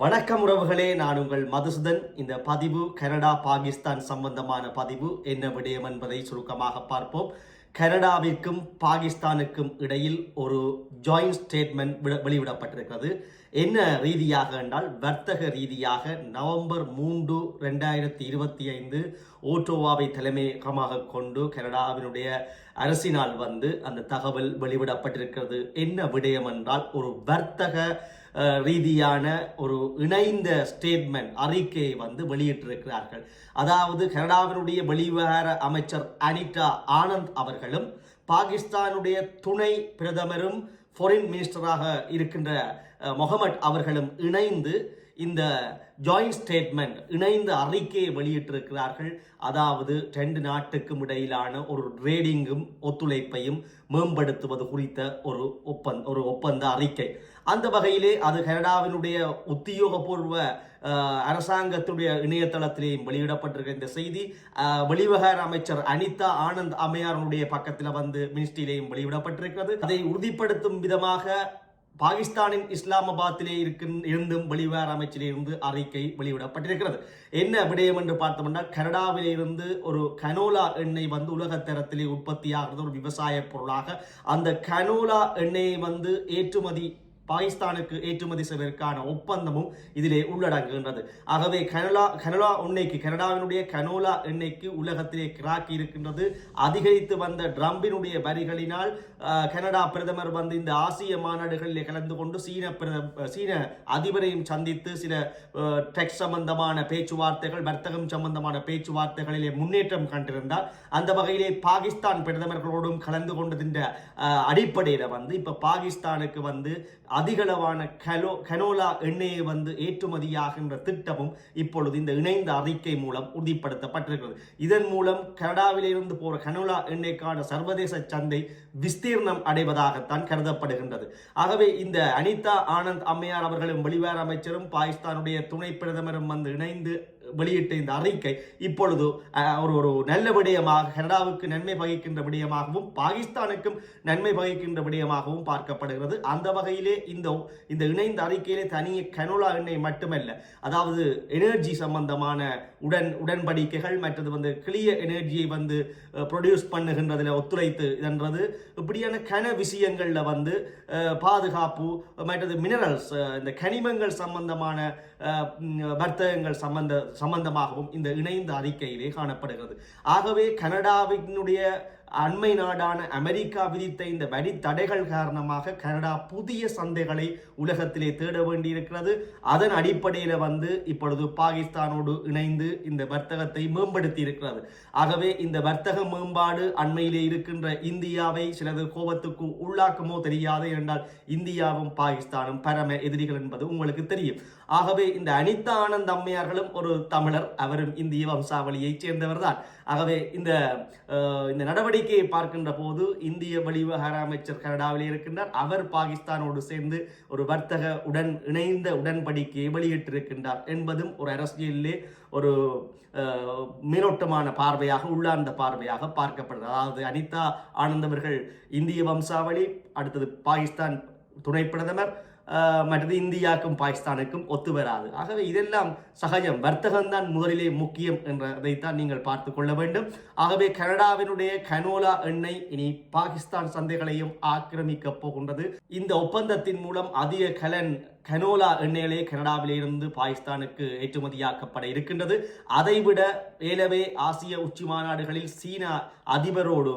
வணக்கம் உறவுகளே நான் உங்கள் மதுசூதன். இந்த பதிவு கனடா பாகிஸ்தான் சம்பந்தமான பதிவு. என்ன விடயம் என்பதை சுருக்கமாக பார்ப்போம். கனடாவிற்கும் பாகிஸ்தானுக்கும் இடையில் ஒரு ஜாயிண்ட் ஸ்டேட்மெண்ட் விட- வெளியிடப்பட்டிருக்கிறது. என்ன ரீதியாக என்றால் வர்த்தக ரீதியாக நவம்பர் மூன்று ரெண்டாயிரத்தி இருபத்தி ஐந்து ஓட்டோவாவை தலைமையகமாக கொண்டு கனடாவினுடைய அரசினால் வந்து அந்த தகவல் வெளிவிடப்பட்டிருக்கிறது. என்ன விடயம் என்றால் ஒரு வர்த்தக ரீதியான ஒரு இணைந்த ஸ்டேட்மெண்ட் அறிக்கையை வந்து வெளியிட்டிருக்கிறார்கள். அதாவது கனடாவினுடைய வெளிவிவகார அமைச்சர் அனிதா ஆனந்த் அவர்களும் பாகிஸ்தானுடைய துணை பிரதமரும் ஃபாரின் மினிஸ்டராக இருக்கின்ற மொஹமட் முகமட் அவர்களும் இணைந்து இந்த ஜாயிண்ட் ஸ்டேட்மெண்ட் இணைந்த அறிக்கையை வெளியிட்டிருக்கிறார்கள். அதாவது ரெண்டு நாட்டுக்கும் இடையிலான ஒரு ட்ரேடிங்கும் ஒத்துழைப்பையும் மேம்படுத்துவது குறித்த ஒரு ஒப்பந்த ஒரு ஒப்பந்த அறிக்கை. அந்த வகையிலே அது கனடாவினுடைய உத்தியோகபூர்வ அரசாங்கத்தினுடைய அரசாங்கத்துடைய இணையதளத்திலேயும் வெளியிடப்பட்டிருக்க இந்த செய்தி வெளிவகார அமைச்சர் அனிதா ஆனந்த் அம்மையாருடைய பக்கத்தில் வந்து மினிஸ்ட்ரியிலேயும் வெளியிடப்பட்டிருக்கிறது. அதை உறுதிப்படுத்தும் விதமாக பாகிஸ்தானின் இஸ்லாமாபாத்திலே இருக்கின் இருந்தும் வெளிவார அமைச்சிலிருந்து அறிக்கை வெளியிடப்பட்டிருக்கிறது. என்ன விடயம் என்று பார்த்தோம்னா கனடாவிலிருந்து ஒரு கனோலா எண்ணெய் வந்து உலகத்தரத்திலே உற்பத்தியாகிறது ஒரு விவசாய பொருளாக. அந்த கனோலா எண்ணெயை வந்து ஏற்றுமதி பாகிஸ்தானுக்கு ஏற்றுமதி செய்வதற்கான ஒப்பந்தமும் இதிலே உள்ளடங்குகின்றது. ஆகவே கனலா கனலா எண்ணெய்க்கு கனடாவினுடைய கனோலா எண்ணெய்க்கு உலகத்திலே கிராக்கி இருக்கின்றது. அதிகரித்து வந்த ட்ரம்பினுடைய வரிகளினால் கனடா பிரதமர் வந்து இந்த ஆசிய மாநாடுகளிலே கலந்து கொண்டு சீன பிரத சீன அதிபரையும் சந்தித்து சில டெக்ஸ் சம்பந்தமான பேச்சுவார்த்தைகள் வர்த்தகம் சம்பந்தமான பேச்சுவார்த்தைகளிலே முன்னேற்றம் கண்டிருந்தார். அந்த வகையிலே பாகிஸ்தான் பிரதமர்களோடும் கலந்து கொண்டதின் அடிப்படையில் வந்து இப்போ பாகிஸ்தானுக்கு வந்து அதிகளவான கலோ கனோலா எண்ணெயை வந்து ஏற்றுமதியாகின்ற திட்டமும் இப்பொழுது இந்த இணைந்த அறிக்கை மூலம் உறுதிப்படுத்தப்பட்டிருக்கிறது. இதன் மூலம் கனடாவிலிருந்து போற கனோலா எண்ணெய்க்கான சர்வதேச சந்தை விஸ்தீர்ணம் அடைவதாகத்தான் கருதப்படுகின்றது. ஆகவே இந்த அனிதா ஆனந்த் அம்மையார் அவர்களும் வெளிவார அமைச்சரும் பாகிஸ்தானுடைய துணை பிரதமரும் வந்து இணைந்து வெளியிட்ட இந்த அறிக்கை இப்பொழுது ஒரு ஒரு நல்ல விடயமாக கனடாவுக்கு நன்மை வகிக்கின்ற விடயமாகவும் பாகிஸ்தானுக்கும் நன்மை வகிக்கின்ற விடயமாகவும் பார்க்கப்படுகிறது. அந்த வகையிலே இந்த இந்த இணைந்த அறிக்கையிலே தனியே கனோலா எண்ணெய் மட்டுமல்ல அதாவது எனர்ஜி சம்பந்தமான உடன் உடன்படிக்கைகள் மற்றது வந்து கிளிய எனர்ஜியை வந்து ப்ரொடியூஸ் பண்ணுகின்றதில் ஒத்துழைத்து என்றது இப்படியான கன விஷயங்களில் வந்து பாதுகாப்பு மற்றது மினரல்ஸ் இந்த கனிமங்கள் சம்பந்தமான வர்த்தகங்கள் சம்பந்த சம்பந்தமாகவும் இந்த இணைந்த அறிக்கையிலே காணப்படுகிறது. ஆகவே கனடாவினுடைய அண்மை நாடான அமெரிக்கா விதித்த இந்த வரி தடைகள் காரணமாக கனடா புதிய சந்தைகளை உலகத்திலே தேட வேண்டியிருக்கிறது. அதன் அடிப்படையில் வந்து இப்பொழுது பாகிஸ்தானோடு இணைந்து இந்த வர்த்தகத்தை மேம்படுத்தி இருக்கிறது ஆகவே இந்த வர்த்தக மேம்பாடு அண்மையிலே இருக்கின்ற இந்தியாவை சிலது கோபத்துக்கு உள்ளாக்குமோ தெரியாது என்றால் இந்தியாவும் பாகிஸ்தானும் பரம எதிரிகள் என்பது உங்களுக்கு தெரியும். ஆகவே இந்த அனிதா ஆனந்த் அம்மையார்களும் ஒரு தமிழர். அவரும் இந்திய வம்சாவளியைச் சேர்ந்தவர்தான். ஆகவே இந்த இந்த இந்த நடவடிக்கையை பார்க்கின்ற போது இந்திய வெளிவகார அமைச்சர் கனடாவில் இருக்கின்றார். அவர் பாகிஸ்தானோடு சேர்ந்து ஒரு வர்த்தக உடன் இணைந்த உடன்படிக்கையை வெளியிட்டிருக்கின்றார் என்பதும் ஒரு அரசியலிலே ஒரு மேலோட்டமான பார்வையாக உள்ளார்ந்த பார்வையாக பார்க்கப்படுகிறது அதாவது அனிதா ஆனந்த் அவர்கள் இந்திய வம்சாவளி அடுத்தது பாகிஸ்தான் துணை பிரதமர் மற்றது இந்தியாவுக்கும் பாகிஸ்தானுக்கும் ஒத்து வராது. ஆகவே இதெல்லாம் சகஜம். வர்த்தகம்தான் முதலிலே முக்கியம் என்றதைத்தான் நீங்கள் பார்த்து கொள்ள வேண்டும். ஆகவே கனடாவினுடைய கனோலா எண்ணெய் இனி பாகிஸ்தான் சந்தைகளையும் ஆக்கிரமிக்க போகின்றது. இந்த ஒப்பந்தத்தின் மூலம் அதிக கலன் கனோலா எண்ணெயிலே கனடாவிலிருந்து பாகிஸ்தானுக்கு ஏற்றுமதியாக்கப்பட இருக்கின்றது. அதைவிட ஏலவே ஆசிய உச்சி மாநாடுகளில் சீனா அதிபரோடு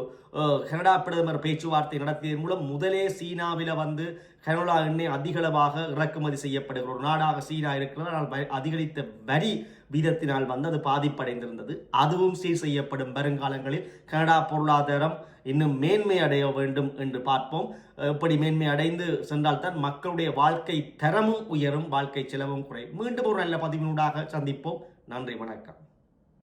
கனடா பிரதமர் பேச்சுவார்த்தை நடத்தியதன் மூலம் முதலே சீனாவில் வந்து கனோலா எண்ணெய் அதிகளவாக இறக்குமதி செய்யப்படுகிற ஒரு நாடாக சீனா இருக்கிறது. ஆனால் அதிகரித்த வரி வீதத்தினால் வந்து அது பாதிப்படைந்திருந்தது. அதுவும் சீர் செய்யப்படும் வருங்காலங்களில் கனடா பொருளாதாரம் இன்னும் மேன்மை அடைய வேண்டும் என்று பார்ப்போம். எப்படி மேன்மை அடைந்து சென்றால்தான் மக்களுடைய வாழ்க்கை தரமும் உயரும் வாழ்க்கை செலவும் குறையும். மீண்டும் ஒரு நல்ல பதிவினூடாக சந்திப்போம். நன்றி வணக்கம்.